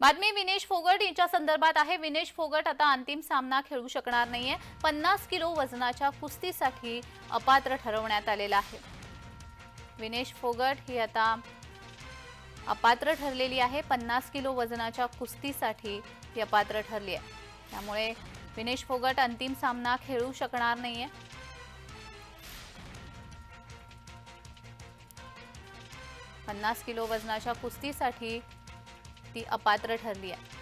बातमी विनेश फोगट यांच्या संदर्भात आहे. विनेश फोगट आता अंतिम सामना खेळू शकणार नाहीये. पन्नास किलो वजनाच्या कुस्तीसाठी अपात्र ठरवण्यात आलेला आहे. विनेश फोगट ही आता अपात्र ठरलेली आहे. पन्नास किलो वजनाच्या कुस्तीसाठी ती अपात्र ठरली आहे. त्यामुळे विनेश फोगट अंतिम सामना खेळू शकणार नाहीये. पन्नास किलो वजनाच्या कुस्तीसाठी ती अपात्र ठरली आहे.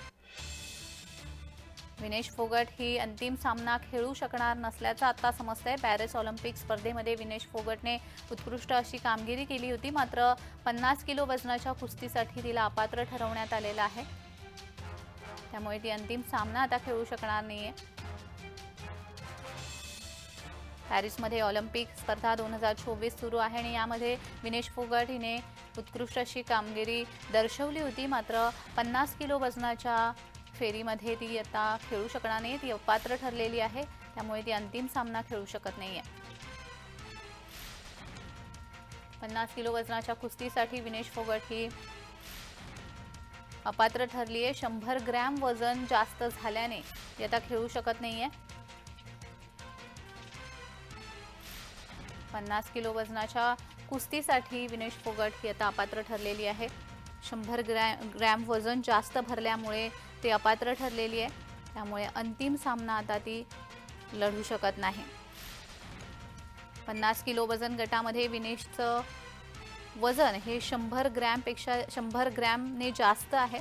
विनेश फोगट ही अंतिम सामना खेळू शकणार नसल्याचं आता समजतंय. पॅरिस ऑलिम्पिक स्पर्धेमध्ये विनेश फोगटने उत्कृष्ट अशी कामगिरी केली होती. मात्र पन्नास किलो वजनाच्या कुस्तीसाठी तिला अपात्र ठरवण्यात आलेलं आहे. त्यामुळे ती अंतिम सामना आता खेळू शकणार नाही आहे पॅरिसमध्ये ऑलिम्पिक स्पर्धा दोन हजार चोवीस सुरू आहे आणि यामध्ये विनेश फोगट हिने उत्कृष्ट अशी कामगिरी दर्शवली होती. मात्र पन्नास किलो वजनाच्या फेरीमध्ये ती आता खेळू शकणार नाही ती अपात्र ठरलेली आहे. त्यामुळे ती अंतिम सामना खेळू शकत नाही आहे पन्नास किलो वजनाच्या कुस्तीसाठी विनेश फोगट ही अपात्र ठरली आहे शंभर ग्रॅम वजन जास्त झाल्याने ती आता खेळू शकत नाही आहे पन्नास किलो वजनाच्या कुस्तीसाठी विनेश फोगट ही आता अपात्र ठरलेली आहे. शंभर ग्रॅ ग्रॅम वजन जास्त भरल्यामुळे ती अपात्र ठरलेली आहे. त्यामुळे अंतिम सामना आता ती लढू शकत नाही. पन्नास किलो वजन गटामध्ये विनेशचं वजन हे शंभर ग्रॅमपेक्षा शंभर ग्रॅमने जास्त आहे.